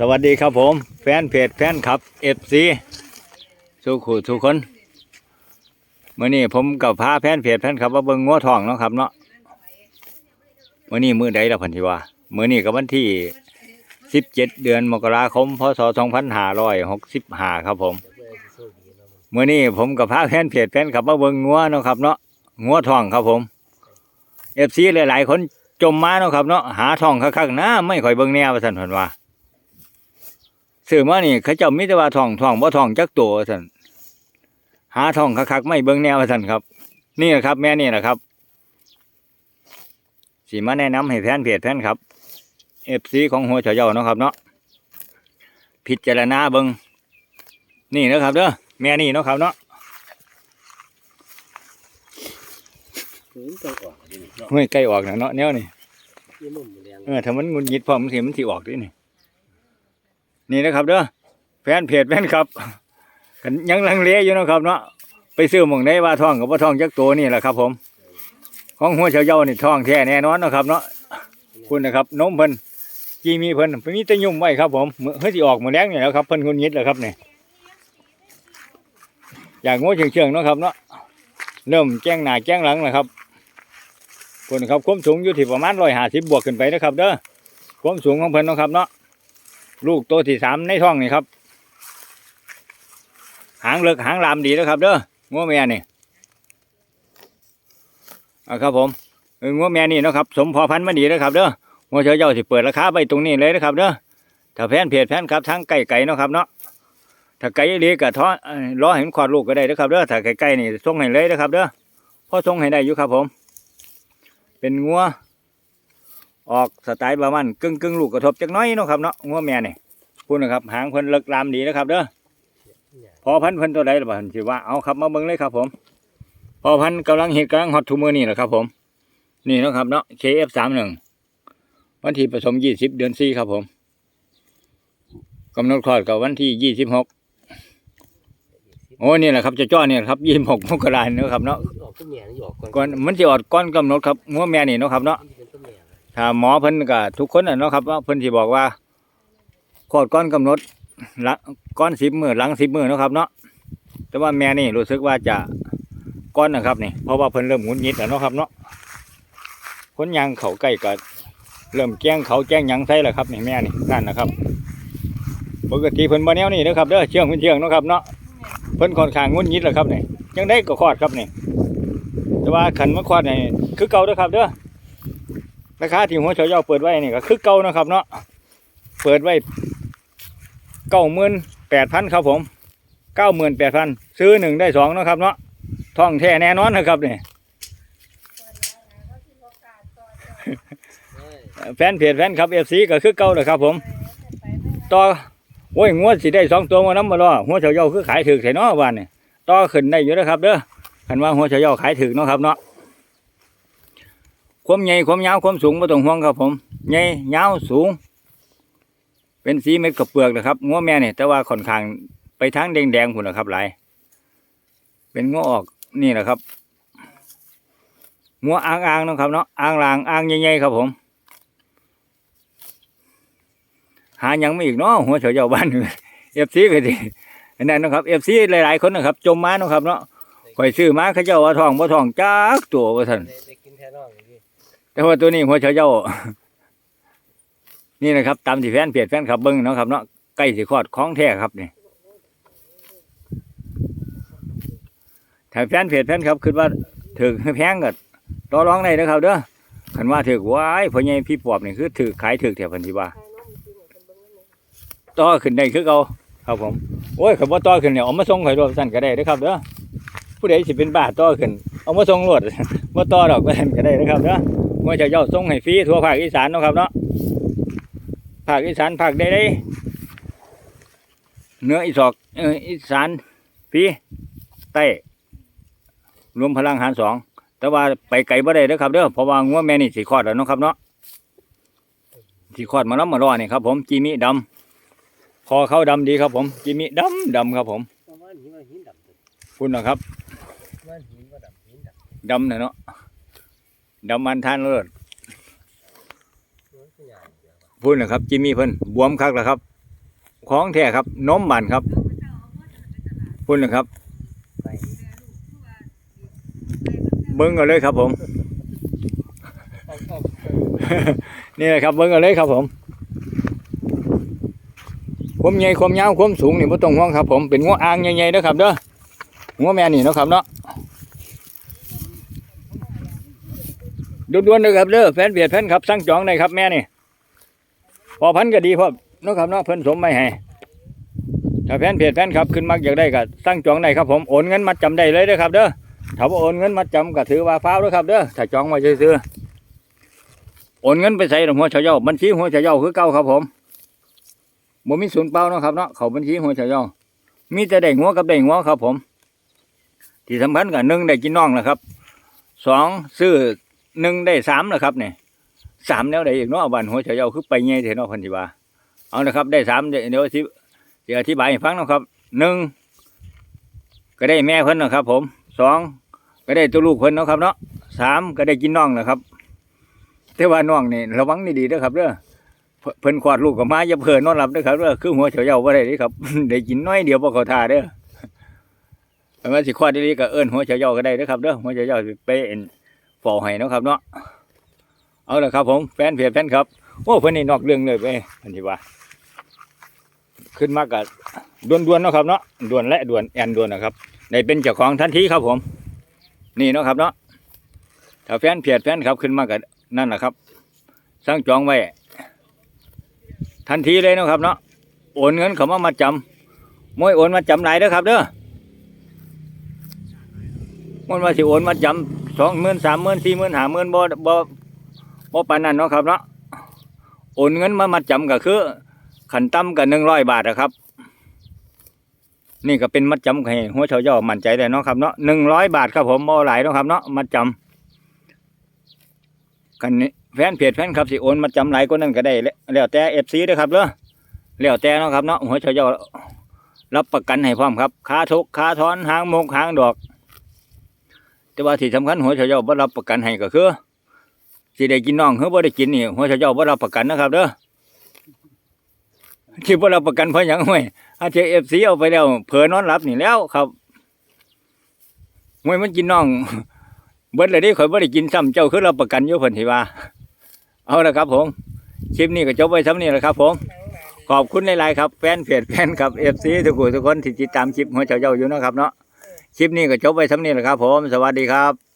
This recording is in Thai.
สวัสดีครับผม แฟนเพจแฟนคลับเอฟซีสุขุทุกคนเมื่อนี้ผมกับพาแฟนเพจแฟนคลับมาเบิ่งงัวทองเนาะครับเนาะเมื่อนี้มือใดละพันธิวาเมื่อนี้กับวันที่สิบเจ็ดเดือนมกราคมพศสองพันห้าร้อยหกสิบห้าครับผมเมื่อนี้ผมกับพาแฟนเพจแฟนคลับมาเบิ่งงัวเนาะครับเนาะงัวทองครับผมเอฟซีหลายๆคนจมมาเนาะครับเนาะหาทองคักๆนะไม่ค่อยเบิ่งแนวว่าสันเพิ่นว่า ซื้อมานี่เขาเจ้ามิตรว่าทองทองบ่ทองจักตัวท่านหาทองคักๆไม่เบิ่งแนวท่านครับ นี่แหละครับ แม่นี่แหละครับสีมาแนะนำให้แฟนเพจแฟนครับเอฟซีของหัวเฉาเยาเนาะครับเนาะพิจารณาเบิ่งนี่นะครับเด้อแม่นี่เนาะครับเนาะหืมต้องออกดิเฮ้ยใกล้ออกแล้วเนาะแนวนี่ยี่เออถ้ามันงุนยิดพร้อมันสิมันสิออกด้วยนี่ นี่นะครับเด้อแฟนเพจแฟนครับกันยังลังเลอยู่นะครับเนาะไปซื้อหมองได้ว่าทองกับว่าทองจักตัวนี่แหละครับ ผมของหัวเฉาเยานี่ทองแท้แน่นอนนะครับ เนาะคุณนะครับนมเพิ่นจีมีเพิ่นเพิ่นมีตะยุ่มไว้ครับ ผมมื้อเฮ้ยสิออกมื้อแรงนี่แล้วครับเพิ่นงุนยิดแล้วครับนี่อย่ากงูเชื่องๆเนาะครับเนาะเริ่มแจ้งหน้าแจ้งหลังแล้วครับคุณครับความสูงอยู่ที่ประมาณ150บวกขึ้นไปนะครับ เด้อความสูงของเพิ่นนะครับเนาะ ลูกตัวที่สามในท้องนี่ครับ หางเลิกหางลามดีนะครับ เด้องัวแม่นี่อ่าครับผมงัวแม่นี่นะครับ สมพอพันธุ์มาดีนะครับเด้องัวเจ้าเจ้าสิเปิดราคาไปตรงนี้เลยนะครับเด้อถ้าแฟนเพจแฟนครับทั้งไก่ไก่เนาะครับเนาะถ้าไก่เลี้ยกับท้อเอ่อรอเห็นขอดลูกก็ได้นะครับเด้อถ้าไก่ไก่นี่ส่งให้เลยนะครับเด้อพอส่งให้ได้อยู่ครับผม เป็นงัว ออกสไตล์ประมาณกึ่งกึ่งๆลูกกระทบจักหน้อยเนาะครับเนาะงัวแม่นี่พูดนะครับหางเพิ่นเลิกลามดีนะครับเด้อพอพันธุ์เพิ่นตัวใดล่ะบ่เพิ่นสิว่าเอาครับมาเบิ่งเลยครับ ผม พอพันธุ์กำลังเฮ็ดกำลังฮอตทุกมื้อนี่แหละครับ ผม นี่เนาะครับเนาะ KF31 วันที่ผสม20เดือน4ครับ ผมกำหนดคลอดกับวันที่26โอ้นี่แหละครับจะจ้อเนี่ยครับ26มกราคมเนาะครับเนาะออกต้นแม่นี่ออกก่อนก่อนมันสิออกก่อนกำหนดครับงัวแม่นี่เนาะครับเนาะ ถ้าหมอเพิ่นก็ทุกคนน่ะเนาะครับว่าเพิ่นสิบอกว่าคลอดก่อนกำหนดละก่อน10มื้อหลัง10มื้อเนาะครับเนาะแต่ว่าแม่นี่รู้สึกว่าจะก้อนนะครับนี่เพราะว่าเพิ่นเริ่มหงุนงิดแล้วเนาะครับเนาะคนยางเขาใกล้ก็เริ่มแจ้งเขาแจ้งยังใส่แล้วครับนี่แม่นี่นั่นนะครับปกติเพิ่นบ่แนวนี่นะครับเด้อเชื่องเพิ่นเชื่องเนาะครับเนาะเพิ่นค่อนข้างหงุนงิดแล้วครับนี่ยังได้ก็คลอดครับนี่แต่ว่าขันมาคลอดนี่คือเก่าเด้อครับเด้อ ราคาที่หัวเฉาเยาเปิดไว้นี่ก็คือเก่านะครับ เนาะเปิดไว้เก้าหมื่นแปดพันครับผมเก้าหมื่นแปดพันซื้อหนึ่งได้สองนะครับเนาะท่องแท้แน่นอนนะครับเนี่ยแฟนเพจแฟนครับเอฟซีก็คือเก่าเลยครับ ผมต่อโอ้ยงวดสิได้สองตัวมาน้ำมาล้อหัวเฉาเยาคือขายถือใส่เนาะวันนี่ต่อขึ้นได้อยู่นะครับ เด้อคันว่าหัวเฉาเยาขายถือเนาะครับเนาะ ความใหญ่ความยาวความสูงไม่ต้องห่วงครับผมใหญ่ยาวสูง เป็นสีเม็ดกับเปลือกนะครับงัวแม่เนี่ยแต่ว่าค่อนข้างไปทางแดงๆพุ่นนะครับหลายเป็นงัวออกนี่แหละครับงัวอ่างอ่างๆเนาะครับเนาะอ่างลางอ่างใหญ่ๆครับผม หายังไม่อีกเนาะหัวเฉยเจ้าบ้านเอฟซีก็ดีอันนั้นนะครับเอฟซีหลายๆคนนะครับ จมมาเนาะครับเนาะข่อยซื้อมาเขาเจ้าว่าทองบ่ทองจักตัวว่าท่านได้ได้กินแท้น้องนี่ แต่ว่าตัวนี้หัวเฉยเจ้า นี่นะครับตามที่แฟนเพจแฟนคลับเบิ้งเนาะครับเนาะใกล้สิคลอดของแท้ครับนี่ถ้าแฟนเพจแฟนครับคิดว่าถือแพงก็ต่อรองได้นะครับเด้อคันว่าถือว้ายพ่อใหญ่พี่ปอบนี่คือถือขายถือแถวพันธิว่าต่อขึ้นได้คือเก่าครับผมโอ้ยขับว่าต่อขึ้นเนี่ยเอามาส่งข่อยรวมสั่นก็ได้นะครับเด้อผู้ใดสิเป็นบ้าต่อขึ้น เอามาส่งรวดว่าต่อดอกก็สั่นก็ได้นะครับเด้อว่าจะเจ้าส่งให้ฟรีทั่วภาคอีสานเนาะครับเนาะภาคอีสานภาคใดๆเหนืออีสอกเอออีสานฟรีใต้รวมพลังหารสองแต่ว่าไปไกลบ่ได้เด้อครับเด้อเพราะว่างัวแม่นี่สีคลอดแล้วเนาะครับเนาะสีคลอดมาแล้วมารอนี่ครับ ผมจีมิดำคอเขาดำดีครับ ผมจีมิดำดำครับผมเพราะว่าหินว่าหินดำตัวคุณนะครับว่าหินว่า ดำนะเนาะดำมันทานเลิศมันก็ใหญ่เดียวพูดนะครับจิมมี่เพิ่นบวมคักแล้วครับ ของแท้ครับน้มบันครับพุ่นะครับเบิ้งกันเลยครับผม นี่แหละครับเบิ้งกันเลยครับผมความใหญ่ความยาวความสูงนี่บ่ต้องห่วงครับผมเป็นงัวอ่างใหญ่ๆนะครับเด้องัวแม่นี่นะครับเนาะ ด่วนๆเลยครับเด้อแฟนเบียดแฟนครับสั่งจองได้ครับแม่นี่พอพันก็ดีพอเนาะครับเนาะเพิ่นสมไม่ให้ถ้าแฟนเพจแฟนครับขึ้นมักอยากได้ก็สั่งจองได้ครับผมโอนเงินมาจำได้เลยเด้อครับเด้อถ้าโอนเงินมาจำก็ถือว่าฟ้าวเด้อครับเด้อถ้าจองไว้ซื้อโอนเงินไปใส่หัวเฉาเย้าบัญชีหัวเฉาเย้าคือเก่าครับผมบ่มีศูนย์เปล่าเนาะครับเนาะเขาบัญชีหัวเฉาเย้ามีแต่ได้หัวกับได้หัวครับผม ที่สำคัญกับหนึ่งได้กินน่องนะครับสองซื้อ หนึ่งได้สามนะครับเนี่ยสามแล้วได้อีกเนาะบ้านหัวเฉาเย้าคือไปไงเถอะเนาะพันธิบาเอานะครับ ได้สามเดี๋ยวที่จะอธิบายให้ฟังนะครับหนึ่งก็ได้แม่เพิ่นนะครับ ผมสองก็ได้ตัวลูกเพิ่นนะครับเนาะสามก็ได้กินน่องนะครับ แต่ว่าน้องนี่ระวังนี่ดีเด้อครับเด้อเพิ่นเพิ่นคลอดลูกกับมาอย่าเพิ่นนอนหลับเด้อครับเด้อคือหัวเฉาเยาบ่ได้เด้ครับได้กินน้อยเดียวบ่เขาท่าเด้อแต่ว่าสิคลอดดีๆก็เอิ้นหัวเฉาเยาก็ได้เด้อครับเด้อหัวเฉาเยาไปเอ็น เฝ้าให้นะครับเนาะเอาละครับผมแฟนเพจแฟนครับโอ้เพิ่อนนี่นอกเรื่องเลยไปอันที่ว่าขึ้นมาก็ด่วนๆเนาะครับเนาะด่วนและด่วนแอนด่วนนะครับได้เป็นเจ้าของทันทีครับผม นี่เนาะครับเนาะถ้าแฟนเพจแฟนครับขึ้นมาก็นั่นแหละครับสั่งจองไว้ทันทีเลยนะครับเนาะโอนเงินเขามามาจำมวยโอนมาจำหลายเด้อครับเด้อมันว่าสิโอนมาจำ สองหมื่นสามหมื่นสี่หมื่นห้าหมื่นบ่บ่บ่ปานนั้นเนาะครับเนาะโอนเงินมามาจำก็คือขันต่ำกับหนึ่งร้อยบาทนะครับ นี่ก็เป็นมัดจำให้หัวเฉาย่อมั่นใจได้เนาะครับเนาะหนึ่งร้อยบาทครับผมบ่หลายเนาะครับเนาะมัดจำกันนี่แฟนเพจแฟนครับสิโอนมาจำหลายก็นั่นก็ได้แล้วแล้วแต่เอฟซีเด้ครับเด้อแล้วแต่เนาะครับเนาะหัวเฉาเจ้ารับประกันให้พร้อมครับค่าทุกค่าถอนหางมงหางดอก แต่ว่าที่สำคัญหัวเฉาเจ้าบ่รับประกันให้ก็คือสิได้กินน้องหรือบ่ได้กินนี่หัวเฉาเจ้าบ่รับประกันนะครับเด้อที่บ่รับประกันเพราะหยังห้วยอาจจะเอฟซีเอาไปแล้วเผลอนอนหลับนี่แล้วครับหวยมันกินน้องเบิดเลยเดิข่อยบ่ได้กินซ้ำเจ้าคือรับประกันอยู่เพิ่นสิว่าเอาละครับผมคลิปนี้ก็จบไว้ซ้ำนี้แหละครับ ผม ขอบคุณหลายๆครับ แฟนเพจแฟนครับ FC ทุกคนทุกคนที่ติดตามคลิปหัวเจ้าเจ้าอยู่นะครับเนาะ คลิปนี้ก็จบไว้ซ้ำนี้แหละครับ ผม สวัสดีครับ